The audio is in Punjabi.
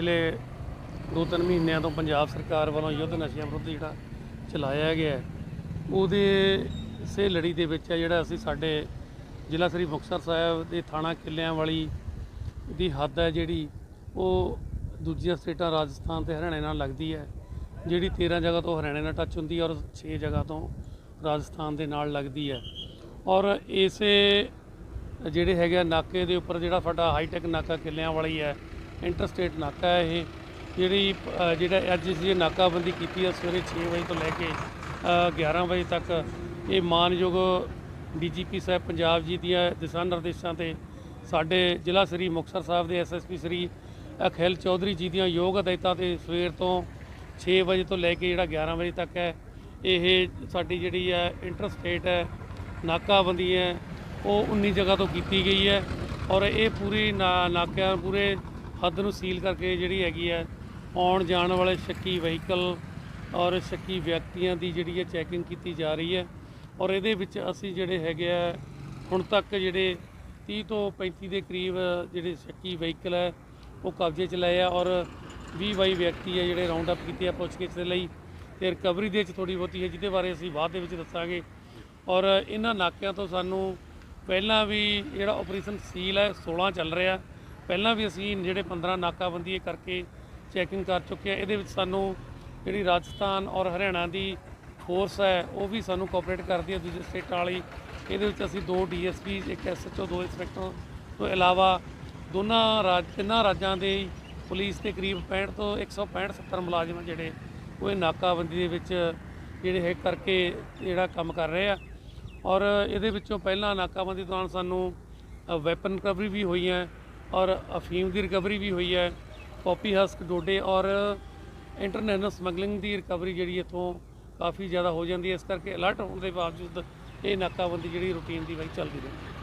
ਪਿਛਲੇ ਦੋ ਤਿੰਨ ਮਹੀਨਿਆਂ ਤੋਂ ਪੰਜਾਬ ਸਰਕਾਰ ਵੱਲੋਂ ਯੁੱਧ ਨਸ਼ਿਆਂ ਵਿਰੁੱਧ ਜਿਹੜਾ ਚਲਾਇਆ ਗਿਆ ਉਹਦੇ ਸੇ ਲੜੀ ਦੇ ਵਿੱਚ ਹੈ ਜਿਹੜਾ ਅਸੀਂ ਸਾਡੇ ਜ਼ਿਲ੍ਹਾ ਸ੍ਰੀ ਮੁਕਤਸਰ ਸਾਹਿਬ ਦੇ ਥਾਣਾ ਕਿੱਲਿਆਂ ਵਾਲੀ ਦੀ ਹੱਦ ਹੈ ਜਿਹੜੀ ਉਹ ਦੂਜੀਆਂ ਸਟੇਟਾਂ ਰਾਜਸਥਾਨ ਤੇ ਹਰਿਆਣੇ ਨਾਲ ਲੱਗਦੀ ਹੈ, ਜਿਹੜੀ 13 ਜਗ੍ਹਾ ਤੋਂ ਹਰਿਆਣੇ ਨਾਲ ਟੱਚ ਹੁੰਦੀ ਹੈ ਔਰ 6 ਜਗ੍ਹਾ ਤੋਂ ਰਾਜਸਥਾਨ ਦੇ ਨਾਲ ਲੱਗਦੀ ਹੈ। ਔਰ ਇਸੇ ਜਿਹੜੇ ਹੈਗੇ ਆ ਨਾਕੇ ਦੇ ਉੱਪਰ ਜਿਹੜਾ ਸਾਡਾ ਹਾਈਟੈਕ ਨਾਕਾ ਕਿੱਲਿਆਂ ਵਾਲੀ ਹੈ ਇੰਟਰਸਟੇਟ ਨਾਕਾ ਹੈ ਇਹ। ਜਿਹੜੀ ਅ, ਜਿਹੜਾ ਅੱਜ ਅਸੀਂ ਇਹ ਨਾਕਾਬੰਦੀ ਕੀਤੀ ਹੈ ਸਵੇਰੇ 6 ਵਜੇ ਤੋਂ ਲੈ ਕੇ ਅ, 11 ਵਜੇ ਤੱਕ ਇਹ ਮਾਨਯੋਗ ਡੀਜੀਪੀ ਸਾਹਿਬ ਪੰਜਾਬ ਜੀ ਦੀਆਂ ਦਿਸ਼ਾ ਨਿਰਦੇਸ਼ਾਂ ਤੇ ਸਾਡੇ ਜ਼ਿਲ੍ਹਾ ਸ੍ਰੀ ਮੁਕਤਸਰ ਸਾਹਿਬ ਦੇ ਐਸਐਸਪੀ ਸ੍ਰੀ ਅਖਿਲ ਚੌਧਰੀ ਜੀ ਦੀਆਂ ਯੋਗ ਹਦਾਇਤਾਂ ਤੇ ਸਵੇਰ ਤੋਂ 6 ਵਜੇ ਤੋਂ ਲੈ ਕੇ ਜਿਹੜਾ 11 ਵਜੇ ਤੱਕ ਹੈ ਇਹ ਸਾਡੀ ਜਿਹੜੀ ਹੈ ਇੰਟਰਸਟੇਟ ਹੈ ਨਾਕਾਬੰਦੀ ਹੈ ਉਹ 19 ਜਗ੍ਹਾ ਤੋਂ ਕੀਤੀ ਗਈ ਹੈ। ਔਰ ਇਹ ਪੂਰੀ ਨਾ- ਨਾਕਿਆਂ ਪੂਰੇ ਹੱਦ ਨੂੰ ਸੀਲ ਕਰਕੇ ਜਿਹੜੀ ਹੈਗੀ ਹੈ ਆਉਣ ਜਾਣ ਵਾਲੇ ਸ਼ੱਕੀ ਵਹੀਕਲ ਔਰ ਸ਼ੱਕੀ ਵਿਅਕਤੀਆਂ ਦੀ ਜਿਹੜੀ ਹੈ ਚੈਕਿੰਗ ਕੀਤੀ ਜਾ ਰਹੀ ਹੈ ਔਰ ਇਹਦੇ ਵਿੱਚ ਅਸੀਂ ਜਿਹੜੇ ਹੈਗੇ ਆ, ਹੁਣ ਤੱਕ ਜਿਹੜੇ 30 ਤੋਂ 35 ਦੇ ਕਰੀਬ ਜਿਹੜੇ ਸ਼ੱਕੀ ਵਹੀਕਲ ਹੈ ਉਹ ਕਬਜ਼ੇ 'ਚ ਲਏ ਆ ਔਰ 20 ਬਾਈ ਵਿਅਕਤੀ ਹੈ ਜਿਹੜੇ ਰਾਉਂਡ ਅਪ ਕੀਤੇ ਆ ਪੁੱਛਗਿੱਛ ਦੇ ਲਈ ਤੇ ਰਿਕਵਰੀ ਦੇ ਵਿੱਚ ਥੋੜੀ ਬਹੁਤੀ ਹੈ ਜਿਹਦੇ ਬਾਰੇ ਅਸੀਂ ਬਾਅਦ ਦੇ ਵਿੱਚ ਦੱਸਾਂਗੇ। ਔਰ ਇਹਨਾਂ ਨਾਕਿਆਂ ਤੋਂ ਸਾਨੂੰ ਪਹਿਲਾਂ ਵੀ ਜਿਹੜਾ ਆਪਰੇਸ਼ਨ ਸੀਲ ਹੈ 16 ਚੱਲ ਰਿਹਾ। ਪਹਿਲਾਂ ਵੀ ਅਸੀਂ ਜਿਹੜੇ 15 ਨਾਕਾਬੰਦੀ ਇਹ ਕਰਕੇ ਚੈਕਿੰਗ ਕਰ ਚੁੱਕੇ ਆ ਇਹਦੇ ਵਿੱਚ ਸਾਨੂੰ ਜਿਹੜੀ ਰਾਜਸਥਾਨ ਔਰ ਹਰਿਆਣਾ ਦੀ ਫੋਰਸ ਹੈ, ਉਹ ਵੀ ਸਾਨੂੰ ਕੋਆਪਰੇਟ ਕਰਦੀ ਹੈ ਦੂਜੇ ਸਟੇਟਾਂ ਵਾਲੀ। ਇਹਦੇ ਵਿੱਚ ਅਸੀਂ ਦੋ ਡੀਐਸਪੀ ਇੱਕ ਐਸਐਚਓ ਦੋ ਇੰਸਪੈਕਟਰ ਤੋਂ ਇਲਾਵਾ ਦੋਨਾਂ ਰਾਜ, ਤਿੰਨਾਂ ਰਾਜਾਂ ਦੇ ਪੁਲਿਸ ਦੇ ਕਰੀਬ 65 ਤੋਂ 165 70 ਮੁਲਾਜ਼ਮ ਜਿਹੜੇ, ਉਹ ਇਹ ਨਾਕਾਬੰਦੀ ਦੇ ਵਿੱਚ ਜਿਹੜੇ ਹੈ ਕਰਕੇ ਜਿਹੜਾ ਕੰਮ ਕਰ ਰਹੇ ਆ। ਔਰ ਇਹਦੇ ਵਿੱਚੋਂ ਪਹਿਲਾਂ ਨਾਕਾਬੰਦੀ ਦੌਰਾਨ ਸਾਨੂੰ ਵੈਪਨ ਰਿਕਵਰੀ ਵੀ ਹੋਈ ਹੈ ਔਰ ਅਫੀਮ ਦੀ ਰਿਕਵਰੀ ਵੀ ਹੋਈ ਹੈ ਕਾਪੀ ਹਸਕ ਡੋਡੇ ਔਰ ਇੰਟਰਨੈਸ਼ਨਲ ਸਮਗਲਿੰਗ ਦੀ ਰਿਕਵਰੀ ਜਿਹੜੀ ਇੱਥੋਂ ਕਾਫੀ ਜ਼ਿਆਦਾ ਹੋ ਜਾਂਦੀ ਹੈ। ਇਸ ਕਰਕੇ ਅਲਰਟ ਹੋਣ ਦੇ ਬਾਵਜੂਦ ਇਹ ਨਾਕਾਬੰਦੀ ਜਿਹੜੀ ਰੂਟੀਨ ਦੀ ਵਾਈ ਚੱਲਦੀ ਰਹੀ।